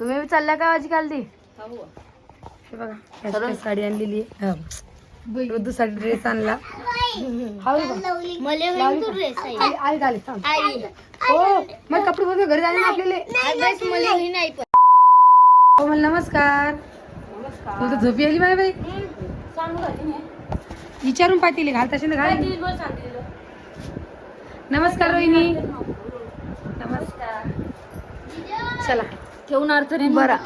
तुम्ही बी चालल्या का आजकाल ती हे बघा ह्याची साडी आणलेली ऋतूसाठी ड्रेस आणला. हा मग कपडे बघ घरी जाणे ना आपल्याला. हो मला नमस्कार. तुला तर झोपी आली बाय बाई. विचारून पाहतील घाल. तशी घाल नमस्कार रोहिणी. नमस्कार. चला. ठेवून अर्थ नाही बरा.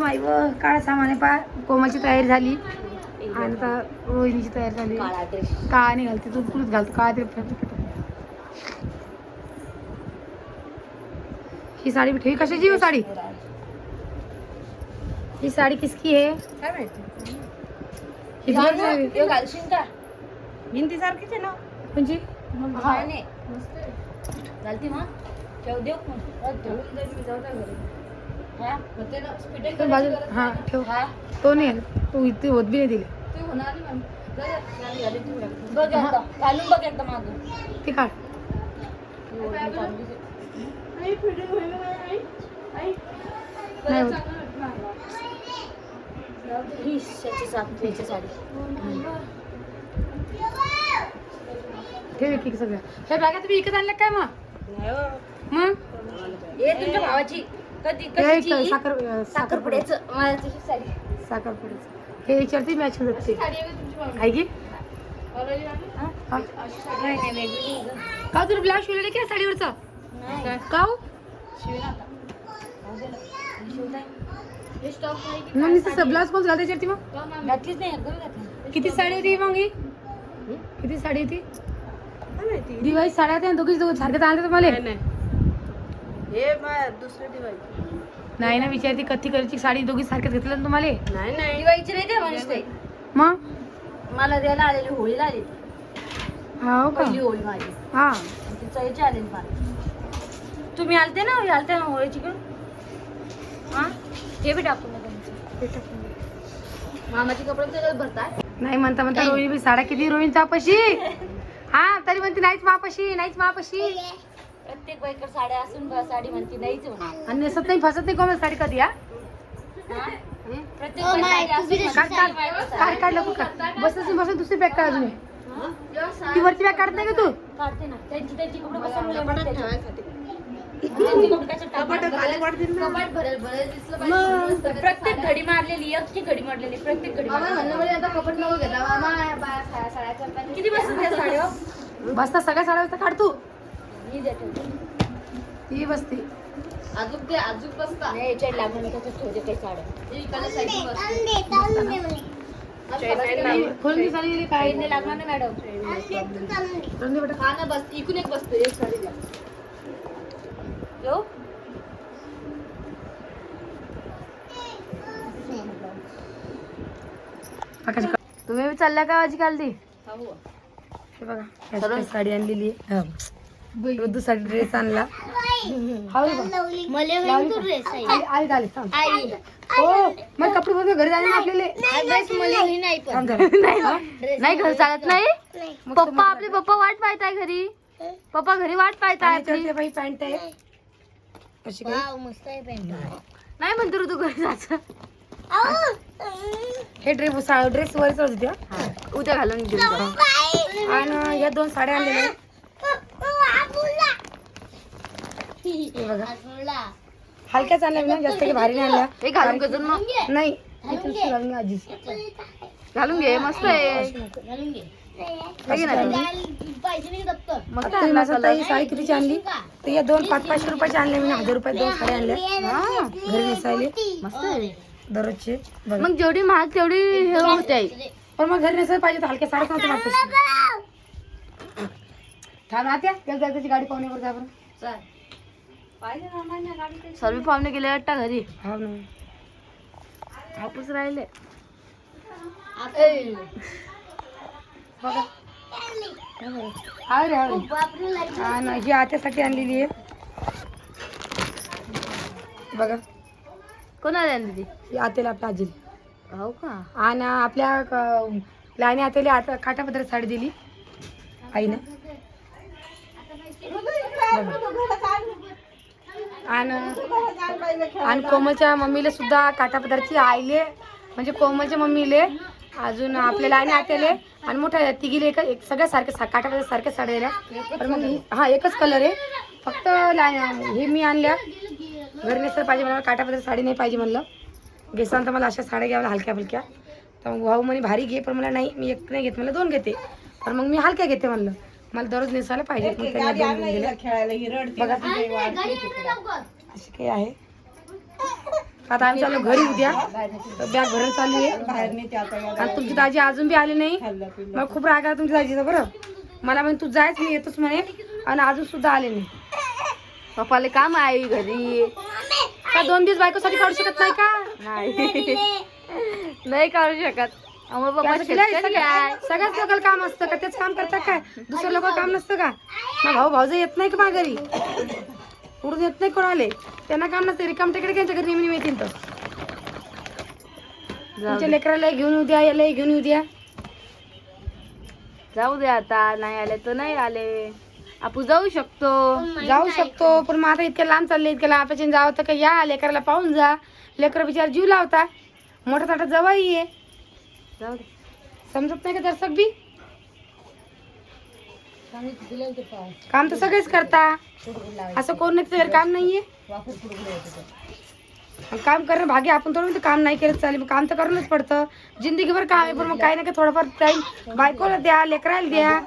बाई व काळा सामान आहे पा कोमाची तयारी झाली. आणि आता रोहिणीची तयारी झाली. काळा नाही घालते तू कुठून घालतो. काळा ते. ही साडी ठेवी कशाची हो साडी? ही साडी किसकी आहे? ही भिंती सारखीच आहे ना? म्हणजे घालती मग. ठेव देऊ तर बाजू हा ठेव। हा। तो नाही तू इथे होत बी नाही दिले घालून बघ एकदा मागं ते काढ नाही होत। ही त्याची सात याची साडी। ठेव एक एक सगळं ह्या बॅगा तुम्ही विकत आणल्या काय मग मग हे तुमच्या भावाची। कधी एक साखर साखरपुड्याचं साखरपुड्याचं साडी. हे याच्यावरती मॅच होत ते आहे की हा. नाही नाही वेगळी आहे गं. का तुला ब्लाऊज शिवलेलं की साडीवरचा? नाही. का हो? हे नाही की मग नुसतं ब्लाऊज कोण घालते त्याच्यावरती मग? घातलीच नाही एकदम घातली. किती साडी होती मग ही किती साडी होती? दिवाळी साड्या होत्या दोघी दोघं सारखे आणले तुम्हाला हे दुसऱ्या दिवाळी. नाही ना विचारती कथी कलरची साडी दोघी सारख्याच घेतलं ना तुम्हाला? नाही नाही. दिवाळीची नाही ते मनीष ताई मग? मला द्यायला आलेली होळीला आली. हो का? पहिली होळी माझी. हा. आणि ती चईची आलेली मला तुम्ही आलते ना आलते ना होळीची पण हा? हे बी टाकून द्या तुमचं. मामाचे कपडे त्याच्यात भरताय नाही म्हणता म्हणता रोहिणी बी साड्या किती रोहिणी चापाशी हा तरी म्हणते नाहीच मापाशी नाहीच मापाशी प्रत्येक बाईकर साड्या असून बा साडी म्हणते नाहीच म्हणा आणि नेसत नाही फसत नाही कोमल साडी कधी हा? हा? प्रत्येक बाई साडी असून म्हणते काढ साडी काढ बाईकर काढ काढ लवकर काढ. बसत बसत दुसरी पॅक काढ अजून ती वरची पॅक काढत नाही का तू? काढते ना. त्यांची त्यांची कपडे बसवून त्यांची कपडे कशात टाकणार? कपाट भरेल भरेल दिसलं पाहिजे. प्रत्येक घडी मारलेली एकची घडी मारलेली प्रत्येक घडी मारलेली. किती बसत त्या बसता सगळ्या साड्या बसता काढ तू. मी देते ती बसते अजून ते अजून बसता नाही याच्यात ठेवते काही साड्या. साडी काय? काही लागणार नाही मॅडम. रंदी बेटा. हा ना बस इकून एक बसतो एक साडी द्या. तुम्ही बी का आजकाल ती बघा साडी आणलेली आहे. ऋतूसाठी ड्रेस आणला. हा थांब. हो मग कपडे बघ घरी जाणे आपल्याला. हा? नाही घर चालत नाही. मग पप्पा आपले पप्पा वाट पाहताय घरी. पप्पा घरी वाट पाहताय आपली. पॅन्ट आहे. अशी काही नाही म्हणतो ऋतू घरी जायचं. हे ड्रेस ड्रेस वरच होते हा. उद्या घालून घेऊन. आणि या दोन साड्या आणलेल्या आहेत. हे बघा हलक्याच आणल्या मी ना जास्त काही भारी नाही आणल्या हे घालून घेऊन मग नाही इथून आजीची. घालून घे मस्त आहे. है की नाही? मस्त आता आहे ना साडी कितीची आणली? तर या दोन पाच पाचशे रुपयाची आणले मी हजार रुपयात दोन साड्या आणल्या. हा, घरी नेसायले. मस्त आहे. दररोजचे. बघा. मग जेवढी महाग तेवढी हे होते. पण मग घरी नेसायला पाहिजे तर हलक्या साड्या नव्हत्या मागच्या थांब आत्या त्याला जायचं त्याची गाडी पाहुण्यावर जा बरं सर्व पाहुणे गेले वाटता घरी? हा ना. हापूस राहिले. हा रे हा ना आत्यासाठी आणलेली आहे. बघा. कोणाला आणली ती? ही आत्याला आपल्या आजीला. हो का? आणि आपल्या क- लहानी आत्याला आता काठापदर साडी दिली. आईनं. आणि आणि कोमलच्या मम्मीला सुद्धा काटापदरची आईले म्हणजे कोमलच्या मम्मीले अजून आपल्याला आणि आत्याले आणि मोठ्या तिघीले एक एक सगळ्या सारख्या सा पदार्थ सारख्या साड्या पण मग हा एकच कलर आहे. फक्त हे मी आणल्या. घरी नेसर पाहिजे मला काटापदर साडी नाही पाहिजे म्हणलं. घेसान तर मला अशा साड्या घ्याव्या हलक्या फुलक्या. तर मग भाऊ म्हणे भारी घे. पण मला नाही मी एक नाही घेत मला दोन घेते. पण मग मी हलक्या घेते म्हणलं. मला दररोज नेसायला पाहिजे. मग त्यांनी दोन घेऊन दिल्या. बघा अशी काही आहे? आता आम्ही चाललो घरी उद्या. बॅग भरून चालू आहे. आणि तुमची दाजी अजून बी आली नाही. मला खूप राग आला तुमच्या दाजीचा बरं? मला म्हणे तू जायच मी येतोच म्हणे. आणि अजून सुद्धा आले नाही. पप्पाला काम आहे घरी. का दोन दिवस बायकोसाठी काढू शकत नाही का? नाही. नाही काढू शकत. शेतकरी आहे. सगळ्याच लोकांना काम असतं का? तेच काम करतात काय? दुसरं लोक काम नसतं का? मग भाऊ भाऊज येत नाही का माझ्या घरी उडून येत नाही कोणाले? त्यांना काम नसतं. रिकाम तिकडे त्यांच्या घरी नेहमी येतील तर. तुमच्या लेकराला घेऊन येऊ द्या याला घेऊन येऊ द्या जाऊ दे आता. नाही आले तर नाही आले. आपण जाऊ शकतो. जाऊ शकतो पण मग आता इतक्या लांब चालले इतक्या लांब आपल्याच्या जावं तर का या लेकराला पाहून जा. लेकर बिचार जीव लावता. मोठा ताटा जवाई आहे. जाऊ दे. समजत नाही का दर्शक बी? काम तर सगळेच करता. असं कोण नाही त्याच्यावर काम नाहीये. मग काम करणं भाग्य आपण थोडं म्हणतो काम नाही केलं चालेल. मग काम तर करूनच पडतं. जिंदगीभर काम आहे पण मग काही ना काही थोडंफार टाईम बायकोला द्या लेकराला द्या.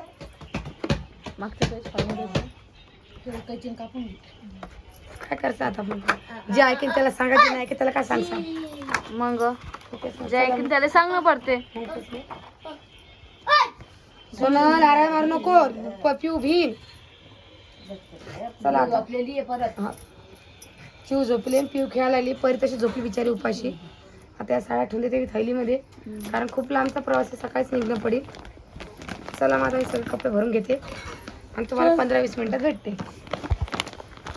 काय करायचं आता मग? जे ऐकेन त्याला सांगायचं नाही ऐकेन त्याला काय सांग सांग मग जे ऐकून त्याला सांगणं पडते सोनं नारायण मारू नको प- पिऊ भीन चला आता. हा. झोपले पिऊ खेळायला लागली परी तशी झोपली बिचारी उपाशी. आता या साड्या ठेवून देते मी थैलीमध्ये कारण खूप लांबचा प्रवास आहे सकाळीच निघणं पडेल. चला माझा मी सगळे कपडे भरून घेते. आणि तुम्हाला पंधरा वीस मिनिटात भेटते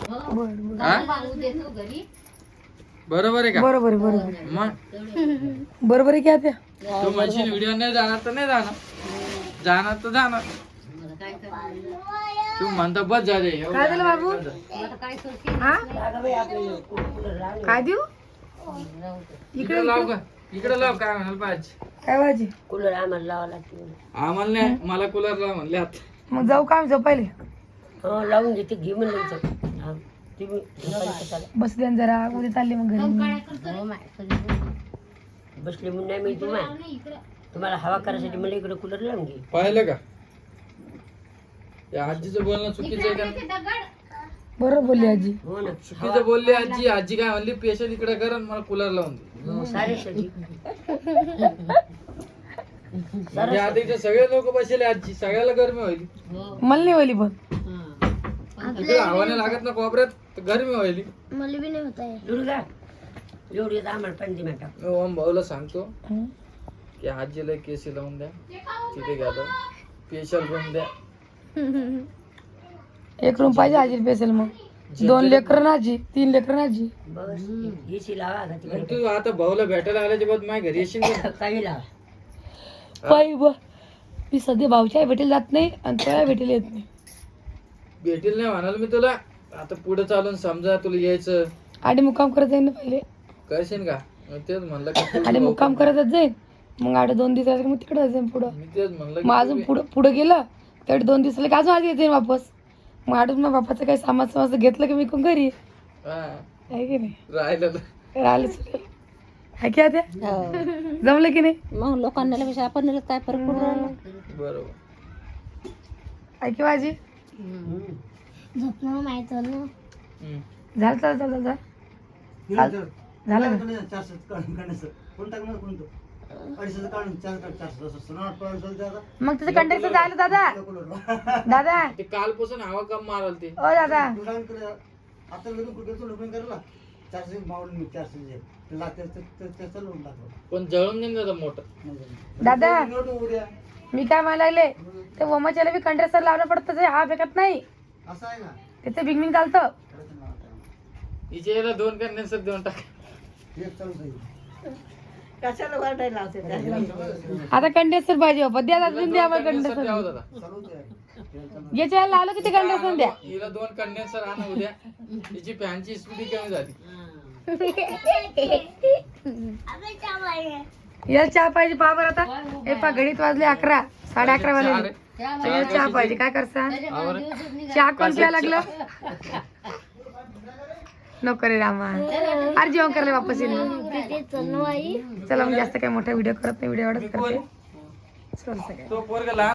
बरोबर. आहे का बरोबर आहे बरोबर आहे. मग. बरोबर आहे की आता तू म्हणशील व्हिडिओ नाही जाणार तर नाही जाणार. जाणार तर जाणार. तू म्हणता बस झाले काय झालं बाबू? हा? काय देऊ? इकडे इकडे लाव का? इकडे लाव काय म्हणाल पाहिजे काय भाजी? आम्हाला नाही मला कूलर लाव म्हणले आता. मग जाऊ का आम्ही झोपायले लावून घेते घे म्हणलं बस द्या ना जरा उद्या चालले मग घरी. बसले म्हणून नाही मी तुम्हाला तुम्हाला हवा करायसाठी मला इकडे कूलर लावून घे. पाहिलं का? या आजीचं बोलणं चुकीचं आहे का? बरोबर बोलली आजी. हो ना. चुकीचं बोलली आजी. आजी काय म्हणली पेशल इकडे कर आणि मला कूलर लावून दे. हो, सारे म्हणजे इथे सगळे लोक बसले आजी. सगळ्याला गरमी होईल. मला नाही बोली पण इकडे हवाने लागत ना कोपऱ्यात तर गरमी होईल दुर्गा एवढी येत आम्हाला पण दे मॅटा मी ओम भाऊला सांगतो. की आजीला केसी लावून द्या. तिथे घ्या पेशल रूम द्या. एक रूम पाहिजे आजी पेसेल मग. दोन लेकर ना आजी तीन लेकर ना आजी. बस एसी लावा आता तिकडे. तू आता भाऊला भेटायला आल्याच्या बाद माझ्या घरी येशील का? काही लावा. पायी ब मी सध्या भाऊच्या भेटेल जात नाही आणि त्या भेटेल येत नाही. भेटेल नाही म्हणाल मी तुला. आता पुढे चालून समजा तुला यायचं. आधी मुक्काम करत जाईन ना पहिले. करशील का? मग तेच म्हणलं की भाऊ मुक्काम करतच जाईन. मग आठ दोन दिवस मग तिकडे जाईन पुढं. मी तेच म्हणलं की मग अजून पुढं पुढं गेलं तर दोन दिवसाला की अजून आधी येते वापस. मग आठवून मग बापाचं काही सामान समाज घेतलं की मी कोण घरी? हा, आहे की नाही? राहिलं राहिलं चालेल. आहे की आता? जमलं की नाही? मग लोकांना आपण काय फरक पडून राहिला. बरोबर. आहे की माझी? झालं चाल चाल चाल चाल झालं. का? मग त्याचं कंडक्टर झालं दादा. दादा. ते कालपासून हवा कम माराल ते. ओ दादा. पण जळून नाही दादा. मोठं दादा मी काय म्हणायला? लागले ते वमाच्याला बी कंडेसर लावणं पडतं ते हा फेकत नाही. त्याचं बिगमिंग चालतं. हिचे याला दोन कंडेन्सर देऊन टाक. कशाला वाटायला लावते आता कंडेन्सर पाहिजे बाबा द्या अजून द्या मला कंडेन्सर द्या हो कंडेन्सर दादा. याच्या लावलं किती कंडेन्सर द्या. हिला दोन कंडेन्सर आणा उद्या. हिची फॅनची स्पीड कमी झाली. याला चहा पाहिजे पहा बरं आता हे पा घडीत वाजले अकरा साडे अकरा वाजले. याला चहा पाहिजे. काय करसा आवर चहा कोण प्यायला लागलं? नको रे रामा. अरे जेवण करायला वापस येईल चला. मग जास्त काही मोठा व्हिडिओ करत नाही व्हिडिओ एवढंच करते. चल सगळं तो पोरगा लहान